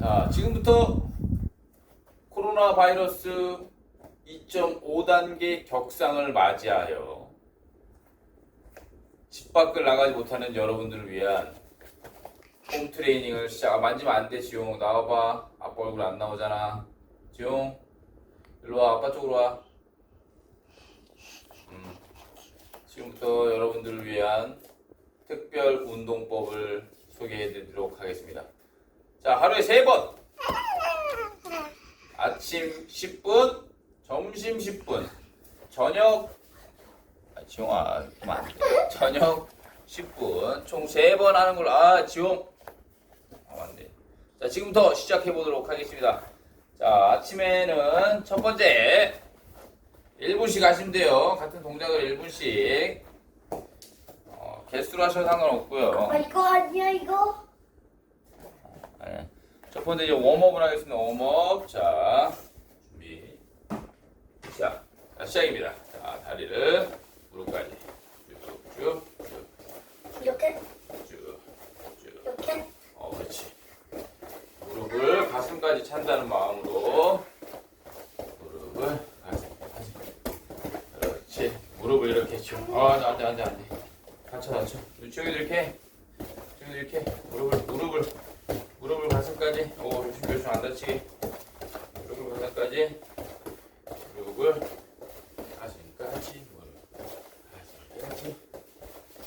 자, 지금부터 코로나 바이러스 2.5단계 격상을 맞이하여 집 밖을 나가지 못하는 여러분들을 위한 홈 트레이닝을 시작. 아, 만지면 안 돼, 지용. 나와봐. 아빠 얼굴 안 나오잖아. 지용, 일로 와. 아빠 쪽으로 와. 음, 지금부터 여러분들을 위한 특별 운동법을 소개해 드리도록 하겠습니다. 자, 하루에 세 번. 아침 10분, 점심 10분, 저녁 아, 지용아, 그만. 저녁 10분, 총 세 번 하는 걸 아, 지용. 아, 맞네. 자, 지금부터 시작해 보도록 하겠습니다. 자, 아침에는 첫 번째 1분씩 하시면 돼요. 같은 동작을 1분씩. 어, 개수로 하셔도 상관없고요. 아 이거 아니야 이거? 네. 첫 번째 이제 웜업을 하겠습니다. 웜업. 자, 준비. 자, 자 시작입니다. 자, 다리를 무릎까지 쭉, 쭉, 쭉, 이렇게 쭉, 쭉. 이렇게 어, 그렇지. 무릎을 가슴까지 찬다는 마음으로 무릎을 가슴, 가슴. 그렇지. 무릎을 이렇게 쭉. 아, 안 돼, 안 돼, 안 돼. 다쳐, 다쳐. 저기도 이렇게. 저기도 이렇게. 무릎을, 무릎을, 무릎을 가슴까지. 오, 조심, 조심, 안 다치게. 무릎을 가슴까지. 무릎을 가슴까지. 무릎 가슴까지.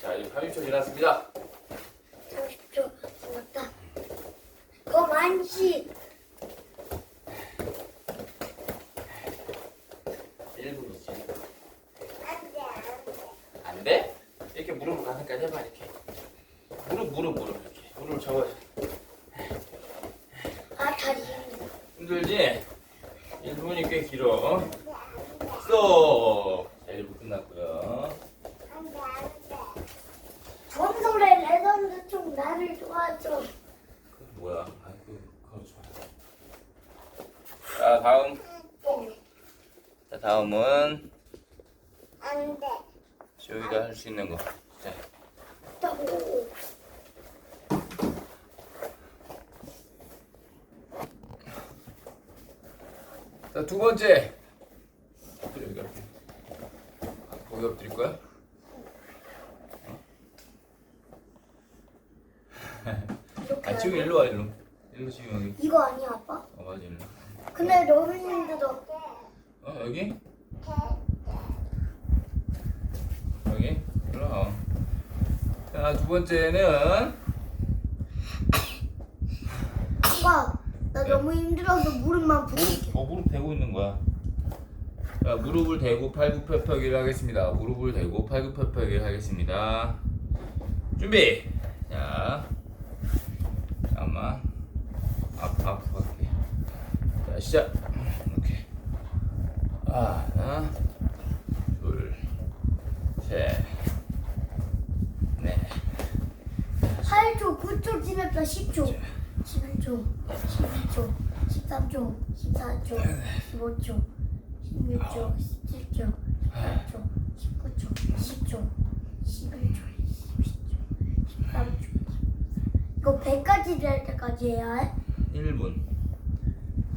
자, 이제 30초 지났습니다. 30초 남았다. 많지. 1분이지. 안돼 안돼. 안 돼? 이렇게 무릎을 가슴까지 해봐 이렇게 무릎 무릎 무릎 이렇게 무릎을 잡아 아 다리. 힘들지? 1분이 꽤 길어 스톱 자 1분 끝났고요 안돼 안돼. 전설의 레전드 총 나를 도와줘. 그 뭐야 아이고 그거 좋아 자 다음 자 다음은 안 돼. 지호이가 할 수 있는 거 자, 또. 자, 두 번째 엎드려 여기 엎드려 아, 거기 엎드릴 거야? 이렇게. 아 지금 일로 와 일로 일로 지금 여기 이거 아니야 아빠? 어 맞아 일로 근데 힘들어. 어 여기? 여기? 일로 와자두 번째는 아빠 나 너무 힘들어서 무릎만. 무릎 어 무릎 대고 있는 거야. 자 무릎을 대고 팔굽혀펴기를 하겠습니다. 무릎을 대고 팔굽혀펴기를 하겠습니다. 준비! 자 잠깐만. 앞 앞으로 갈게. 자 시작 하나 둘 셋 넷 8초, 9초 지났다. 10초, 11초, 12초, 13초, 14초, 15초, 16초, 17초, 18초, 19초, 20초, 11초, 12초, 13초. 이거 100까지 될 때까지 해야 해? 1분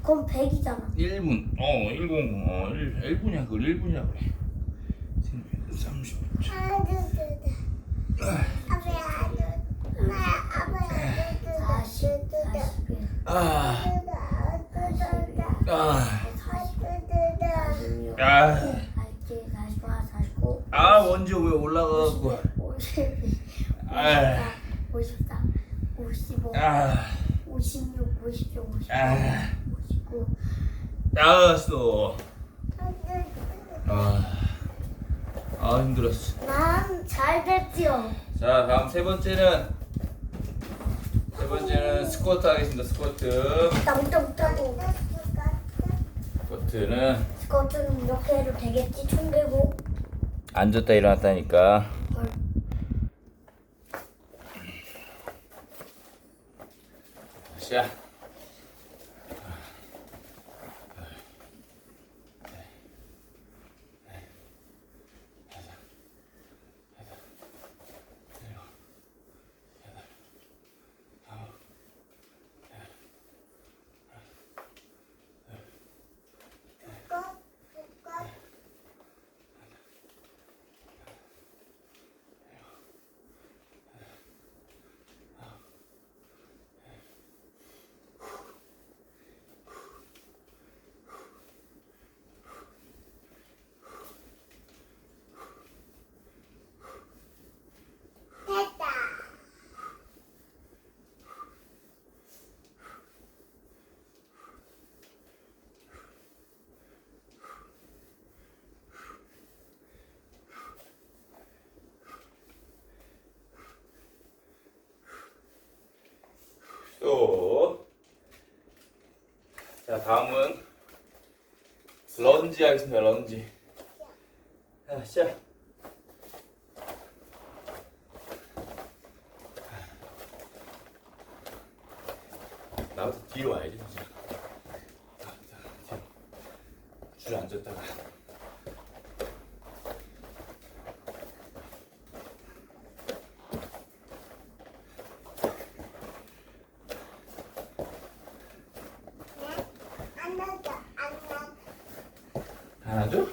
그럼 100이잖아. 1분. 어 10, 어 1, 1분이야. 그걸 1분이라고 그래. 30 40, 41, 아, 42, 아, 46, 아, 47, 48, 49, 아, 먼저 왜 올라가고, 52, 아, 54, 55, 아, 56, 57, 58, 아, 59. 알았어. 아, 아 힘들었어. 난 잘 됐지요. 자, 다음 세 번째는 세 번째는 스쿼트 하겠습니다. 스쿼트. 땅땅땅. 스쿼트는 스쿼트는 이렇게 해도 되겠지? 총 들고. 앉았다 일어났다니까. 헐. 자, 다음은 런지 하겠습니다. 런지. 자, 시작. 나부터 뒤로 와야지, 진짜. 자, 자, 뒤로. 줄에 앉았다가. 안나자 안나. 안아줘?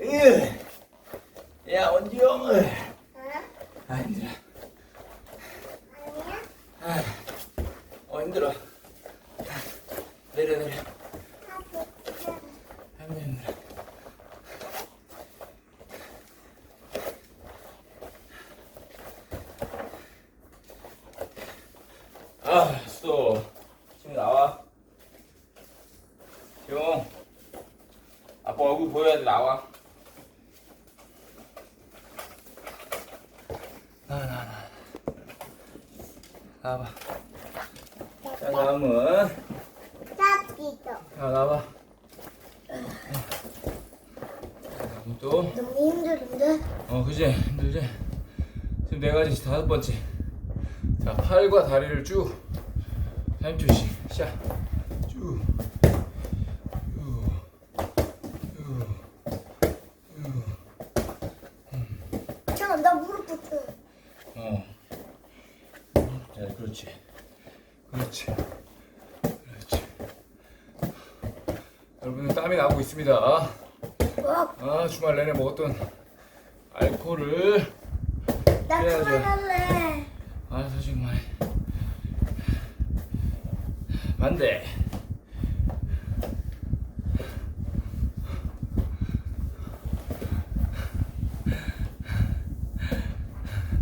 으, 야 원지영 어? 아 힘들어 아니야? 아, 어 힘들어 내려 내려 아이고 힘들어 아 수도 지금 나와 지 용 아빠 얼굴 보여야 돼 나와 나와 나와 나와 나와봐 자 짜기도. 자 나와봐 또 너무 힘들은데? 어, 그지? 힘들지? 지금 네 가지, 다섯 번째. 자, 팔과 다리를 쭉. 3초씩. 시작. 쭉. 쭉. 쭉. 잠깐 나 무릎 붙어. 어. 자, 그렇지. 그렇지. 그렇지. 여러분은 땀이 나고 있습니다. 어? 아, 주말 내내 먹었던 알코올을 나 그래야죠. 그만할래. 아 솔직히 말해 반대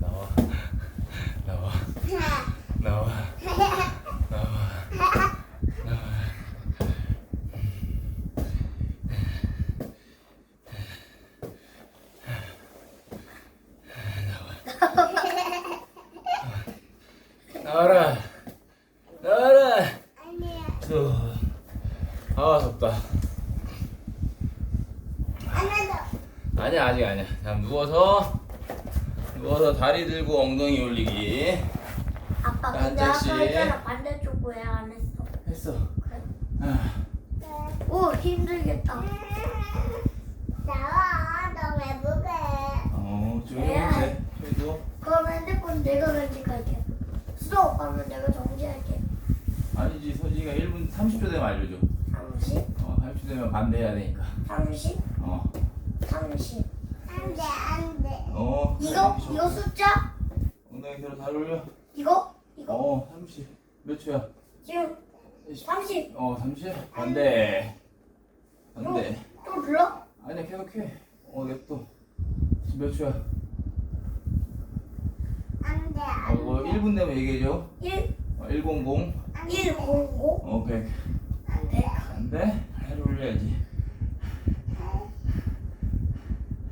나와 나와 나와. 나와 나와 나와라. 나와라. 아 덥다. 아니야 아직 아니야. 자 누워서 누워서 다리 들고 엉덩이 올리기 아빠 한 근데 아까 장씩. 했잖아 반대쪽 왜 안 했어? 했어 그래? 아, 오 힘들겠다. 나와 너왜 무게? 어 야. 해보세 저기도 그럼 핸드폰 내가 간직할게. 수도 오빠는 내가 정지할게. 아니지 서진이가 1분 30초 되면 알려줘 30, 어 30초 되면 반대해야 되니까 30, 어 30. 안돼 안돼. 어, 이거 이거 숫자? 엉덩이 들어 잘 올려 이거 이거 어 30. 몇 초야? 지금 30. 어 30? 반대 반대 또 불러? 아니야 계속해 어 냅둬 지금 몇 초야? 안 돼 어, 뭐 1분 내면 얘기해줘. 1 어, 100 1 0 5 어, 100 안 돼. 안돼? 잘 올려야지.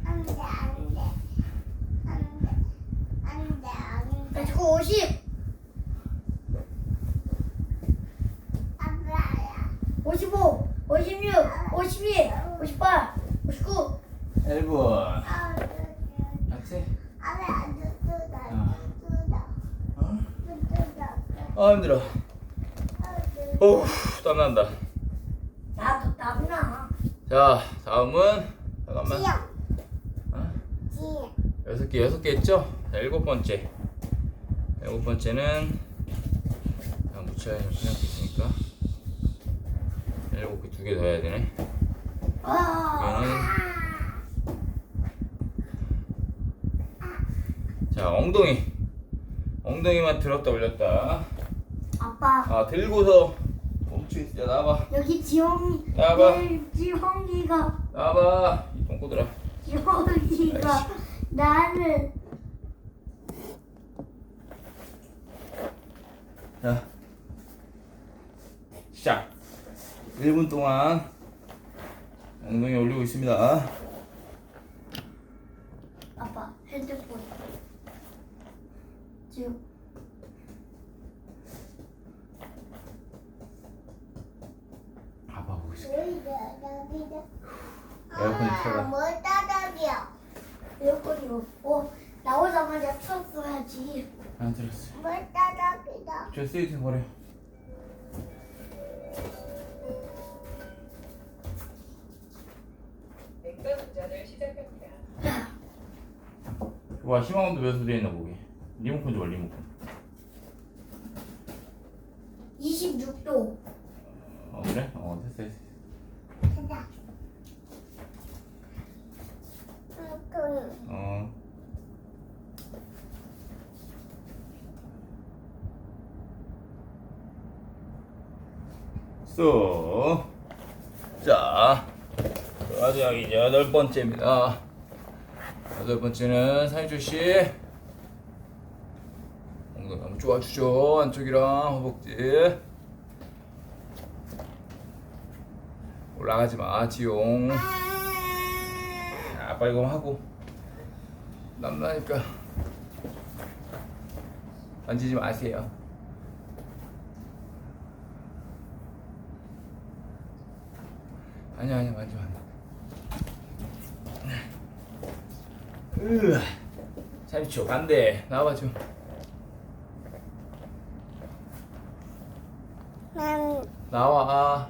안 돼 안 돼. 안 돼 안 돼 안돼. 지금 50. 아빠야. 55, 56, 52, 58, 59. 1분 같이? 어? 아 힘들어 어우 땀난다 나도 땀나. 자 다음은 잠깐만 어? 여섯 개 여섯 개 했죠? 자 일곱 번째 일곱 번째는 다 묻혀야 있으니까 일곱 개두 개 더 해야 되네. 와. 이거는. 자 엉덩이. 엉덩이만 들었다 올렸다. 아빠. 아 들고서. 멈추 있어 나와봐. 여기 지홍이 나와봐. 내 지홍이가. 나와봐. 이 똥꼬들아 지홍이가 나를. 자. 시작 1분 동안 엉덩이 올리고 있습니다. 아빠 핸드폰 지금 아빠 보고 있어. 에어컨이 에어컨 틀어라. 뭐 따닥이야 에어컨이 없고 나오자마자 틀었어야지 안 들었어. 뭐 따닥이다 저 세이팅 버려. 와 희망원도 몇 소리 있나 보게. 리모컨 줘봐 리모컨. 26도 어 그래? 어 됐어 됐어. 된다 어. 쏘. 자, 마지막 이제 여덟 번째입니다. 여덟 번째는 사인조 씨. 엉덩이 한번 쪼아주죠. 안쪽이랑 허벅지. 올라가지 마, 지용. 아빠 이거 하고 남나니까 만지지 마세요. 아니야 아니야 만지면 안 돼. 으, 살이 안돼 나와봐 좀. 나와.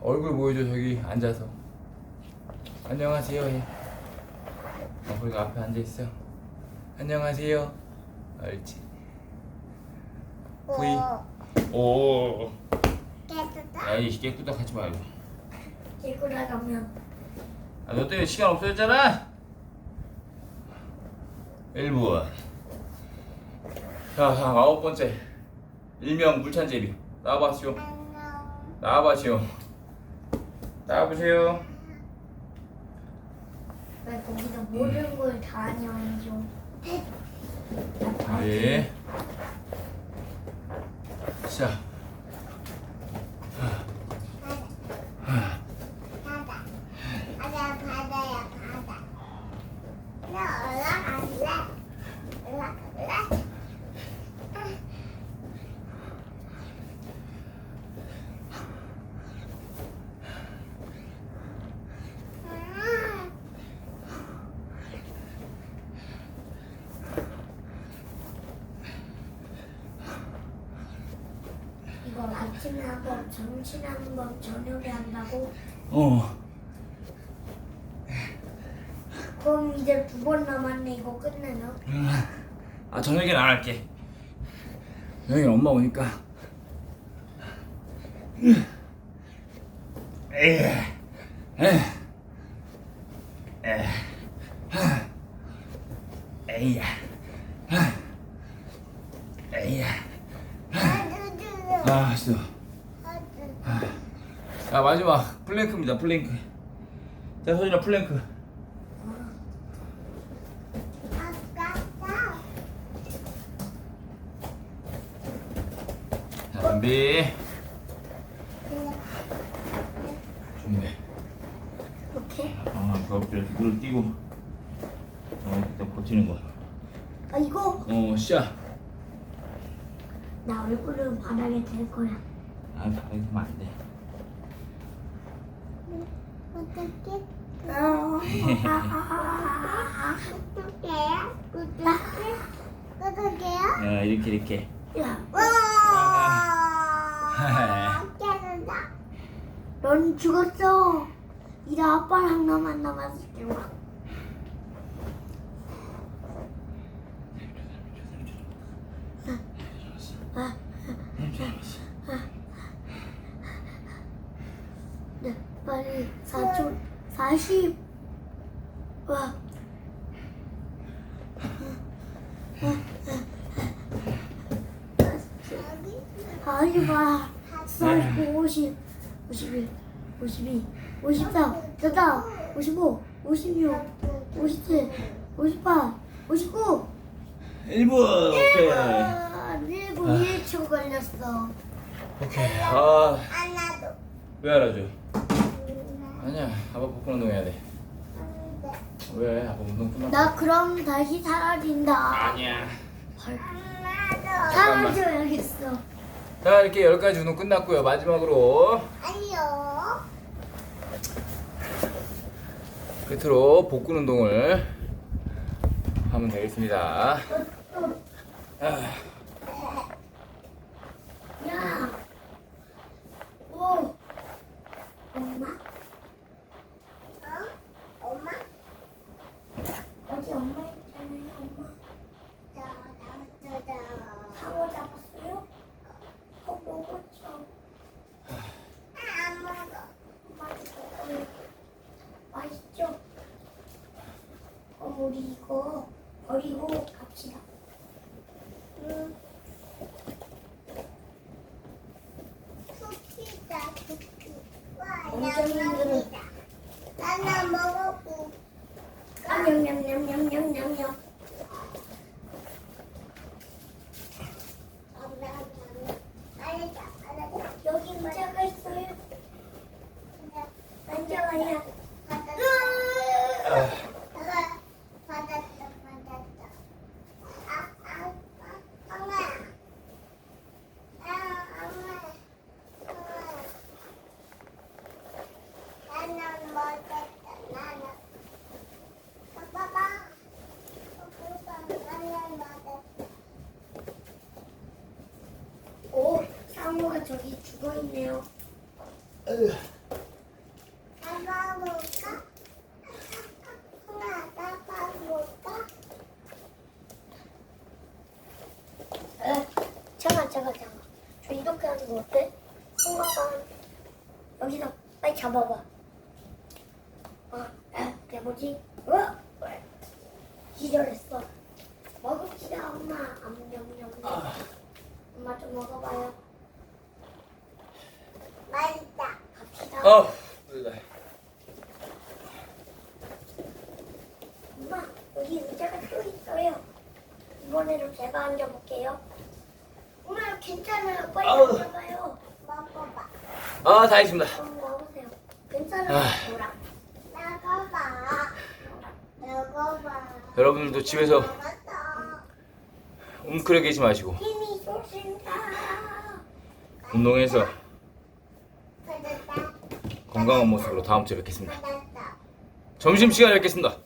얼굴 보여줘 저기 앉아서. 안녕하세요 해. 어, 우리가 앞에 앉아 있어. 안녕하세요. 옳지. 부이. 오. 깨끗다 야이 깨끗다 하지 말고. 깨끗 나가면 아, 너 때문에 시간 없어졌잖아. 1분. 자, 자, 아홉 번째. 일명 물찬제비. 나와봐시오. 나와봐시오. 나와보세요. 왜 거기서 모든 걸다 아냐면서 네. 자, 바다 바다 바다야 바다 나 올라갈래 올라갈래 이걸 아침에 한 번, 점심에 한 번, 저녁에 한다고? 어. 그럼 이제 두 번 남았네. 이거 끝내나? 아 저녁엔 안 할게. 저녁엔 엄마 오니까. 에이, 에이, 에이야, 에이야. 아, 진짜. 자 마지막 플랭크입니다. 플랭크. 자 소진아 플랭크. 자 준비. 준비. 이렇게? 아, 그 앞에 눈을 띄고 어, 일단 버티는 거. 아 이거 어, 시작. 나 얼굴은 바닥에 댈 거야. 아, 가만히 있으면 안 돼. 어떻게? 어떻게? 어떻게요? 야, 이렇게 이렇게. 야, 아. 넌 죽었어. 이제 아빠랑 나만 남았을 거야. 네, 빨리 4초 40. 와. 봐. 49, 50, 51, 52, 53, 됐다. 55, 56, 57, 58, 59. 1분. 오케이. 아, 1분 1초 걸렸어. 오케이. 아, 하나도. 왜 알아줘? 아니야 아빠 복근 운동 해야 돼. 왜? 아빠 운동 끝났어 나 그럼 다시 사라진다. 아니야. 사라져야겠어. 자 이렇게 10가지 운동 끝났고요. 마지막으로. 아니요. 끝으로 복근 운동을 하면 되겠습니다. 아, 야. 오. 엄마? 어? 엄마? 어디 엄마 있잖아요, 엄마. 상어 잡았어요? 어, 먹었죠. 안 먹어. 맛있어요. 맛있죠? 어, 우리 이거 버리고 갑시다. 응. 쿠키다 쿠키 엄청 힘들어. 하나 먹었고 아, 냠냠냠냠냠냠냠. 알았다 알았다 여기 의자가 있어요. 앉아봐요. 받았다 받았다 받았다 아아 엄마 아 엄마 엄마 나는 먹었다 나는 봐봐 나는 먹었다 오, 상어가 저기 죽어 있네요. 나가볼까? 하나 나가볼까? 에, 잠깐, 잠깐, 잠깐. 저 이렇게 하는 거 어때? 상어가 여기서 빨리 잡아봐. 어, 에, 그게 뭐지? 어? 기절했어. 먹읍시다, 엄마. 암냠냠냠. 엄마 좀 먹어봐요. 맛있다. 갑시다. 어. 엄마, 여기 의자가 또 있어요. 이번에는 제가 앉아볼게요. 엄마, 괜찮아요. 빨리 아우. 앉아봐요. 먹어봐. 아, 다 했습니다. 어, 와보세요. 괜찮아요. 아. 먹어봐. 먹어봐. 여러분들도 집에서. 웅크려 계지 마시고 힘이. 운동해서. 건강한 모습으로 다음 주에 뵙겠습니다. 점심시간에 뵙겠습니다.